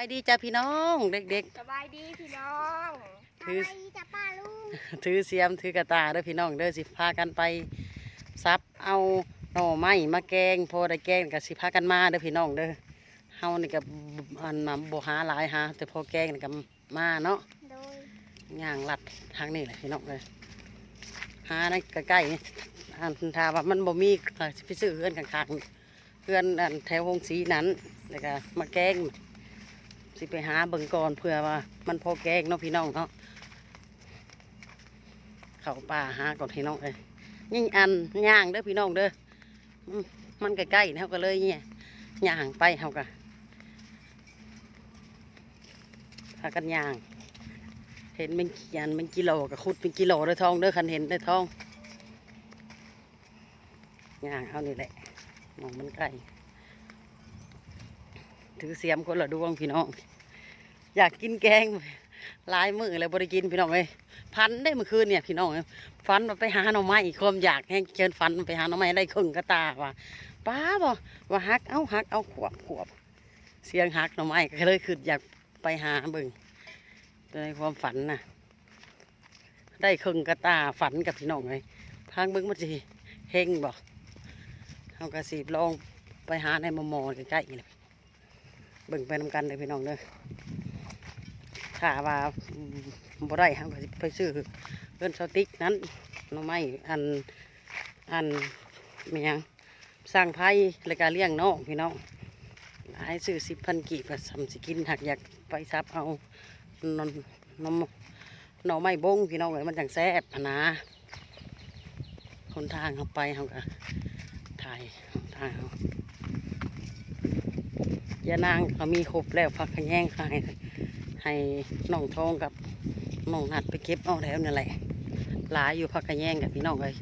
ายดีจ้าพี่น้องเด็ก สบายดีพี่น้องถือ สบายดีจ้ะป้าลุงๆ ถือเสียมถือกระตาเด้อพี่น้องเด้อสิพากันไปซับเอาหน่อไม้มาแกงพอได้แกงก็สิพากันมาเด้อพี่น้องเด้อเฮานี่ก็อันน่ะบ่หาหลายหาแต่พอแกงนี่ก็มาเนาะโดยย่างลัดทางนี้แหละพี่น้องเลยหาในใกล้ๆนี่อันถ้าว่ามันบ่มีก็สิไปซื้อเพื่อนข้างๆเพื่อนอันแถววงสีนั้นแล้วก็มาแกง สิไปหาเบิ่งก่อนเพื่อว่า มันพอแกงเนาะพี่น้องเนาะเขาป่าหาก่อนพี่น้องเลยยิ่งอันย่างเด้อพี่น้องเด้อมันใกล้ๆเขาก็เลยเนี่ยย่างไปเขาก็พากันย่าง เห็นเป็นยันเป็นกิโลกับขุดเป็นกิโลเด้อทองเด้อคันเห็นเด้อทองย่างเอานี่แหละมองมันใกล้ถือเสียมคนละดวงพี่น้อง อยากกินแกงลายมือเลยบริกินพี่น้องเลยพันได้เมื่อคืนเนี่ยพี่น้องฟันไปหาหน่อไม้อีกความอยากแห้งเชิญฟันไปหาหน่อไม้ได้ครึ่งกระตาว่ะป้าบอกว่าฮักเอาฮักเอาขวบขวบ เสียงฮักหน่อไม้ก็เลยคืออยากไปหาบิ่งในความฝันน่ะ ได้ครึ่งกระตาฝันกับพี่น้องเลยทางบิ้งมันสิเฮงบอกเอากระสีบลองไปหาในมอมอใกล้ๆเลยบิ่งไปนำกันเลยพี่น้องเด้อ ถ้าว่าบ่ได้เขาก็ไปซื้อเพื่อนสติ๊กนั้นหน่อไม้อันอันเมียงสร้างไพ่และการเลี้ยงน้องพี่น้องให้ซื้อสิบพันกีบก็สำสิกินหักอยากไปซับเอานนนมหน่อไม้บงพี่น้องเลยมันจังแซ่บนะคนทางเขาไปเขาก็ถ่ายทางเขายานางเขามีครบแล้วพักขะแยงขาย ให้น้องทองกับน้องนัดไปเก็บเอาแล้วนี่นแหละหลายอยู่พักขะแยงกับพี่น้องเลย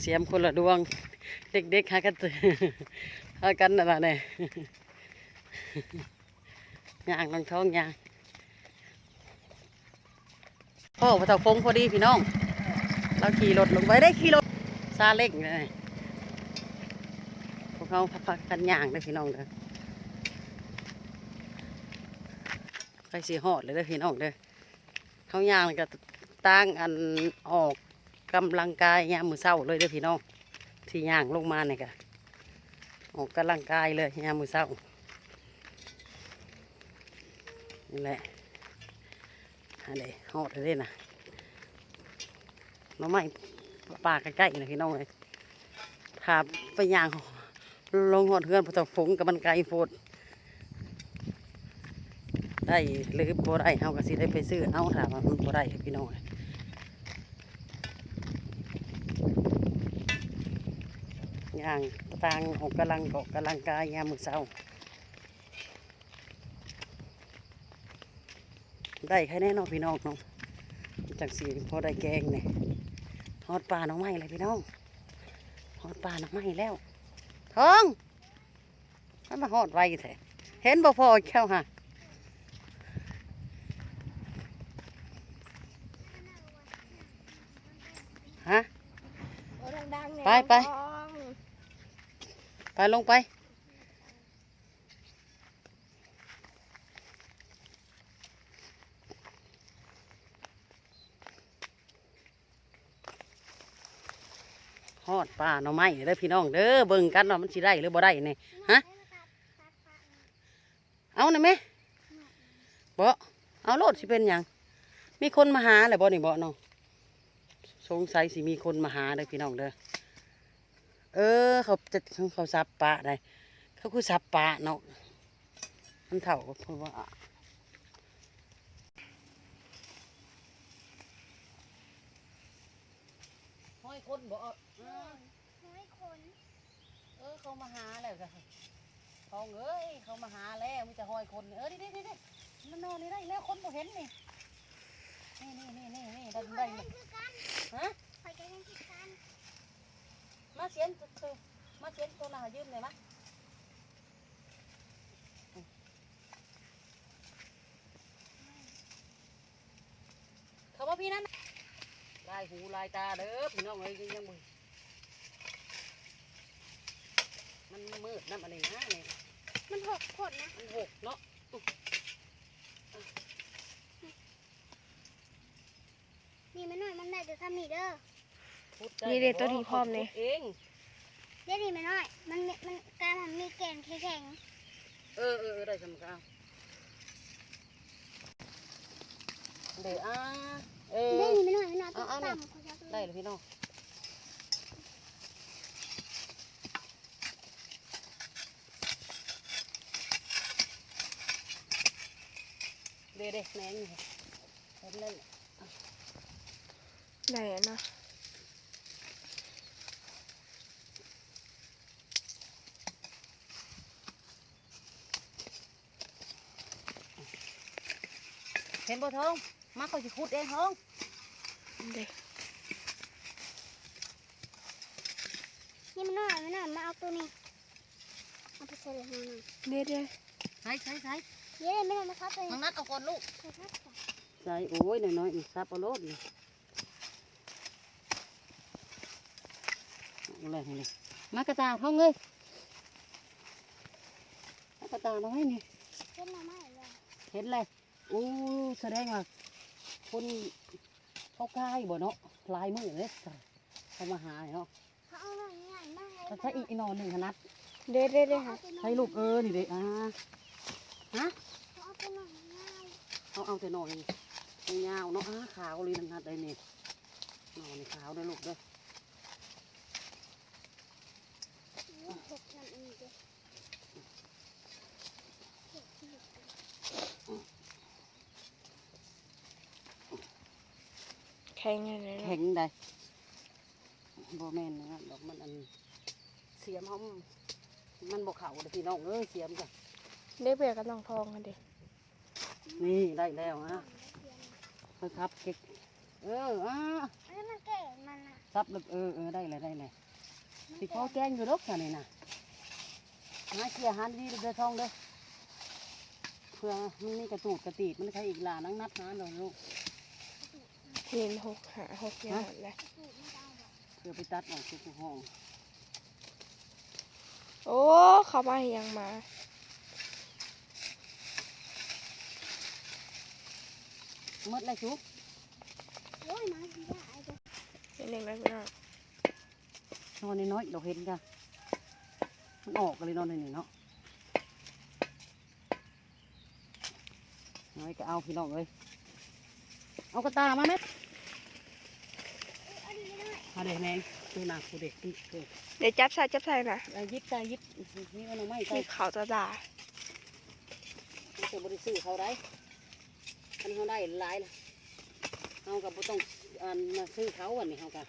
เสียมคนละดวง เด็กๆหากันตื่นหากันนั่นแหละเนี่ยยางน้องท้องยางพ่อพระเจ้าฟงพอดีพี่น้อง เราขี่รถลงไปได้ขี่รถซาเล้งเลยพวกเขาพักกันย่างเลยพี่น้องเด้อ ไปสีหอดเลยเด้อพี่น้องเด้อเขาย่างก็ตั้งอันออกกำลังกายยามมือเศร้าเลยเด้อพี่น้องที่ย่างลงมาเนี่ยก็ออกกำลังกายเลยยามมือเศร้านี่แหละอันนี้หอดเลยนะน้องไม้ป่าใกล้ๆนะพี่น้องเลยพาไปย่างลงหอดเฮือนพอตกฝงกับมันไกลโพด ได้หรือบ่ได้เฮาก็สิได้ไปซื้อเอาถามว่ามันบ่ได้พี่น้องอย่างต่างออกกำลังออกกำลังกายยามมื้อเช้าได้แค่แน่นอนพี่น้องเนาะจากสีพอได้แกงเนี่ยฮอดปลาน้องไม้เลยพี่น้องฮอดปลาน้องไม้แล้วท้องมันมาฮอดไวแท้เห็นบ่พอแค่ฮะ ฮะโอ้ดังๆเนี่ยไปไปน้องไปลงไป ฮอดปลาหน่อไม้เด้อพี่น้องเด้อเบิ่งกันว่ามันสิได้หรือบ่ได้นี่ฮะ เอาหน่อยไหมบ่เอาโลดสิเป็นหยังมีคนมาหาแหละบ่นี่บ่เนาะ สงสัยสิมีคนมาหาเด้อพี่น้องเด้อเออ เขาจะเขาสับปลาได้เขาคือสับปลาเนาะมันเท่ากับเพราะว่าห้อยคนบ่เออน้อยคนเออเขามาหาแล้วจ้ะทองเอ้ยเขามาหาแล้วมันจะห้อยคนเออนี่นี่นี่นี่มันนอนนี่ได้แล้วคนบ่เห็นนี่นี่นี่นี่นี่นี่ได้ได้นี่ ฮะคอยกันคือกันมาเสียนตัวมาเสียนตัวหน่ายืมหน่อยมะเขาบอกพี่นั่นลายหูลายตาเด้อพี่น้องเอ้ยยังมือมันมืดน้ำอะไรนะนี่มันหกขดนะมันหกเนาะ นี่ไม่น้อยมันได้ จะทำนี่เด้อพุดนี่เด็ดตัวที่พร้อมนี่เองเดี๋ยวนี้ไม่น้อย มันมีมันการมันมีแกนแข็งเออเออเออได้สำคัญเดี๋ยวอ่าเอๆอเดี๋ยวนี้ไม่น้อยไม่น้อยต้องเอาเอาต่ำเขาจะได้เลยพี่น้องเดี๋ยวเดี๋ยวแหนงอยู่เห็นเลย ไหนอะเนาะเห็นบ่ทองมาเขาจะขุดเองทองเด็กนี่ไม่น้อยไม่น้อยมาเอาตัวนี้เอาไปใส่เลยไม่น้อยเด็ดเด็ดใส่ใส่ใส่เดี๋ยวนี้ไม่น้อยมาครับตัวน้อนี้งนัดเอาก่อนลูกใส่ครับก่อนใส่โอ้ยน้อยๆนี่ซับเอาโลดนี่ เอาเลยนี่มากระตาทองเลยมากระตาน้อยนี่เส้นมาไม่เลยเห็นเลยอู้แสดงว่าคนเขาใกล้บ่เนาะลายมือเลยเขามาหาเนาะเขาเอาหน่อยง่ายมากเลยเขาใช้อีกอีนอนหนึ่งขนาดเด็ดเด็ดเด็ดค่ะใช้ลูกเออนี่เด็กอ่าฮะเขาเอาตัวหน่อยง่ายเอาเอาแต่หน่อยยาวๆเนาะอ้าขาวเลยนัดได้นี่นอนนี่ขาวด้วยลูกเด้อ หกนั่นเองเด้อ แข็งเลยนะ แข็งได้บ่แม่นนะดอกมันอัน เสียมเขามันบ่เข่าเด้อพี่น้องเอ้ยเสียมจ้ะเด็กเบียกับน้องทองกันดินี่ได้แล้วฮะเพิ่นครับเก็กเอออ่าอันนี้มันเก่งมันอะซับแล้วเออเออได้เลยได้เลยสิพอแกงอยู่ดอกจ้ะนี่น่ะหาเคี่ยหันดีเด้อทองเด้อเพื่อมันมีกระตูดกระตีดมันใช้อีกหลานังนัดหาหน่อยลูกเห็นหกหาหกอยางเลยสูตรไม่ได้หรอกเพื่อไปตัดออกทุกห้อง โอ้เขามาเฮียงมาหมดเลยชุบโอ้ยมาที่ได้เด้อเป็นหนึ่งแล้วพี่น้องนอนน้อยๆเราเห็นจ้ะมันออกกันเลยนอนในนี่เนาะน้อยก็เอาพี่น้องเลยเอากระตามาไหมอันนี้ไม่ได้เอาเด็กแมง ดูหนักกูเด็กนี่เด็กเดี๋ยวจับใส่จับใส่นะเอายิบตายิบนี่เอาหน่อไม้ใส่ที่เขาจะด่ามันจะบริสุทธิ์เขาได้อันนี้เขาได้หลายเลยเอากับบ่ต้องอันมาซื้อเขาวันนี้เขากับ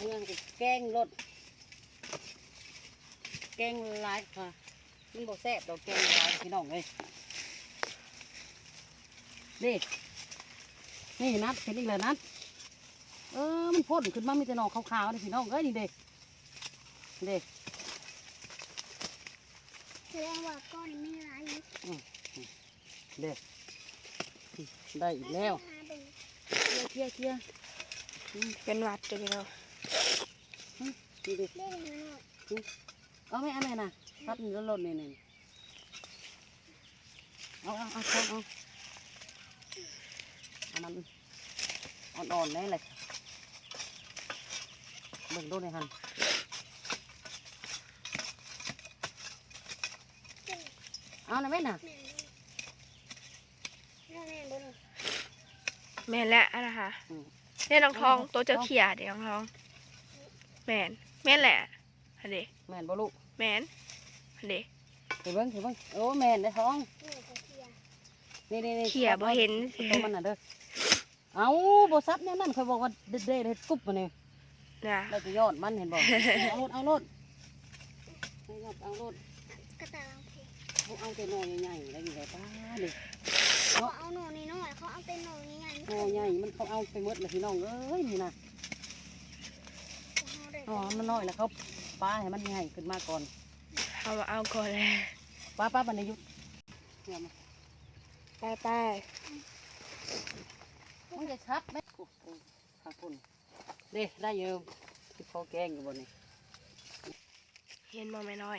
เมื่อเขาแกงรสแกงหลายค่ะมันบ่แซ่บดอกแกงหลายพี่น้องเลยนี่นี่นัดเห็นอีกเลยนัด เออมันพ่นขึ้นมามีแต่หนอกขาวๆนี่พี่น้องเอ้ยนี่เด็กเด็กแสดงว่าก้อนนี้ไม่ร้ายอยู่เด็กได้อีกแล้วหาเบิ่งเคลียร์เคลียร์เคลียร์เป็นหวัดเลยพี่น้องนี่ดิเล่นหน่อยเอาไหมเอาไหมนะพับนี่หล่นๆนี่นี่เอาเอาเอาเอาเอาอันนั้นอ่อนๆแน่เลยเบิ่งดูหน่อยฮันเอาหน่อยไหมน่ะแม่นแม่นบ่นี่แม่นและอะนะคะอืมเนี่ยน้องทองตัวเจ้าเขียเดี๋ยวน้องทอง แม่นแม่นแหละอันเดแม่นบ่ลูกแม่นอันเดเดี๋ยวเบิ่งเดี๋ยวเบิ่งโอ้แม่นได้ท้องนี่เขาเคลียร์นี่นี่นี่เขียบ่เห็น ตัวมันน่ะเด้อ เอาบ่ซับแนวนั้นค่อยบอกว่าเด็ดๆเด็ดกรุบมานี่ นะเราจะยอดมันเห็นบอกเอารถเอารถเอารถเอารถกระตายเพลงเอาเอาแต่หน่อยใหญ่ๆได้ยังไงป้าดิเขาเอาหนูนี่น้อยเขาเอาเป็นหนูนี่ไงหน่อยใหญ่มันเขาเอาไปหมดเลยพี่น้องเอ้ยนี่นะอ๋อมันน้อยแล้วเขาป้าให้มันใหญ่ขึ้นมาก่อนเอามาเอาก่อนเลยป้าป้าบรรยุทธ์เนี่ยมาไปไปมันจะชับไหมโอ้โหข้างปุ่นเด้ได้ยอะที่เขาแกงอยู่บนนี้เห็นมาไม่น้อย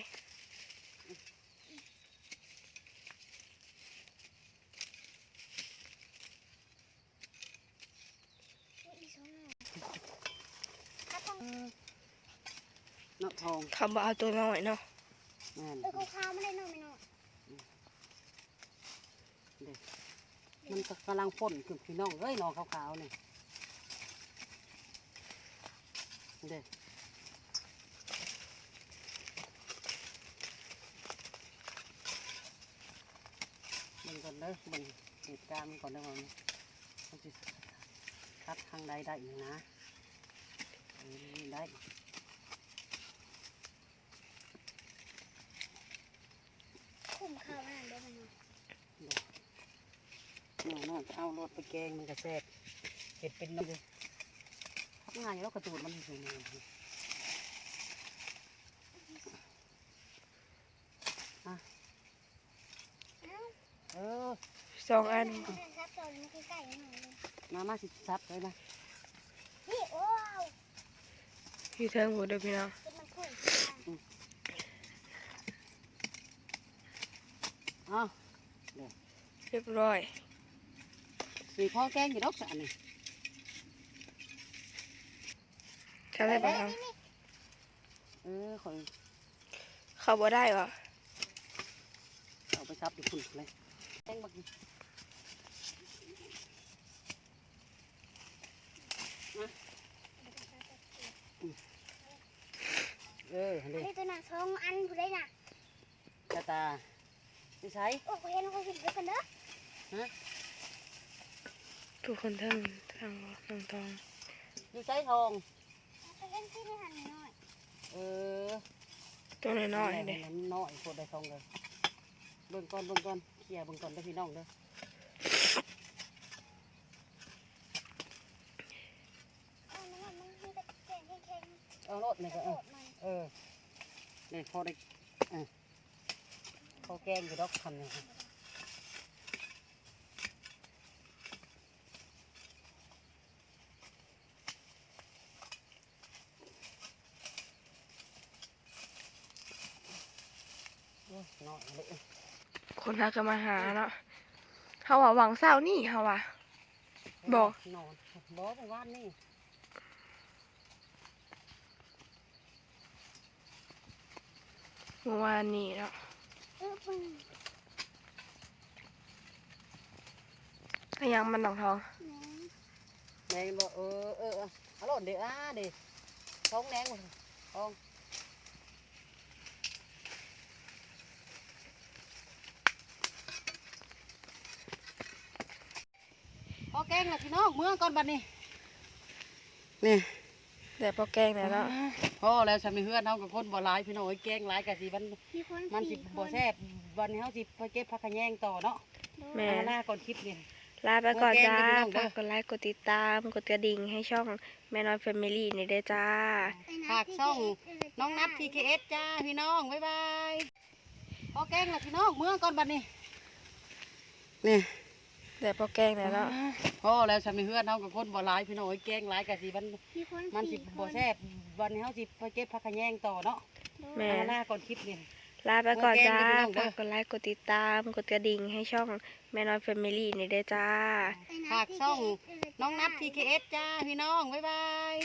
นกทองทำเอาตัวน้อยเนาะเอ้เขาข้าวไม่ได้น้อยไม่น้อยมันกำลังพ่นคือพี่น้องเฮ้ยน้องขาวๆเนี่ย มันก่อเด้อมันเหตุการณ์มันก่อนเด้อมันมันจะคัดทางใดได้อีกนะได้คุ้มข้าวนั่นเด้อไม่นอนน้อนเอารถไปแกงมันก็แซ่บเห็ดเป็นน้ำเลยทำง่ายแล้วกระตูดมันอยู่ในนี้อะ เอ้า เออสองอันเดินครับตอนนี้ใกล้ๆหน่อยเลยมามาสิซับเลยนะนี่ว้าวอยู่เทิงหูเด้อพี่น้องเป็นมันคุ้มอ้าวเรียบร้อยสีพ่อแกงอยู่ดอกสะนี่ทำได้ปะครับเออคอยเขาบ่ได้เหรอเอาไปซับอยู่คุณเลย แกงบักนี่เอออันอันนี้นี้ตัวหนักสองอันผู้ใดน่ะกระตาไม่ใช่โอ้โหเห็นเขา เห็นเดี๋ยวกันเด้อทุกคนเทิงทางน้องทองอยู่ใช้ทองไปเล่นที่นี่หันหน่อยเออตัวยเด้มันน้อยโคตรได้ทองเลยเบิ่งก่อนเบิ่งก่อนเคลียร์เบิ่งก่อนเด้อพี่น้องเด้อเอาน้ำมันมันมีแต่แกงแข็งเอารถนี่ก็เอโดอเออนี่พอได้เออพอแกงอยู่ดอกคำนี่ยน้อยเลย คนหาก็มาหาเนาะเขาว่าหวังเศร้านี่เขาว่าบอกนอนบอกไปว่านนี่เมื่อวานนี้เนาะเออปึ้งก็ยังมันน้องทองแหน่แม่บอกเออเออเออเอารถเดี๋ยวอ่าเดี๋ยวท้องแดงหมดท้อง อแกงละพี่น้องเมื่อก่อนบัดนี้นี่แต่พอแกงแล้วเนาะพอแล้วฉันมีเพื่อนเฮากับคนบ่หลายพี่น้องไอ้ยแกงหลายกะสิมันมีคนมันสิสี่คบ่นแซ่บวันนี้เฮาสิไปเก็บผักขะแยงต่อเนาะแม่เอาหน้าก่อนคลิปนี่ลาไปก่อนจ้าโอเคเดี๋ยวพี่น้องเด้อฝากกดไลค์กดติดตามกดกระดิ่งให้ช่องแม่น้อยแฟมิลี่นี่ด้วยจ้าไปนะฝากช่องที่เก็บน้องนัด TKS จ้าพี่น้องบ๊ายบายพอแกงละพี่น้องเมื่อก่อนบัดนี้นี่ แต่พอแกงแล้วเนาะพอแล้วฉันมีเพื่อนเฮากับคนบ่หลายพี่น้องไอ้ยแกงหลายกะสิมันมีคนมันสิสี่คบ่นแซ่บวันนี้เฮาสิไปเก็บผักขะแยงต่อเนาะแม่เอาหน้าก่อนคลิปนี่ลาไปก่อนจ้าโอเคเดี๋ยวพี่น้องเด้อฝากกดไลค์กดติดตามกดกระดิ่งให้ช่องแม่น้อยแฟมิลี่นี่ด้วยจ้าไปนะฝากช่องที่เก็บน้องนัด TKS จ้าพี่น้องบ๊ายบาย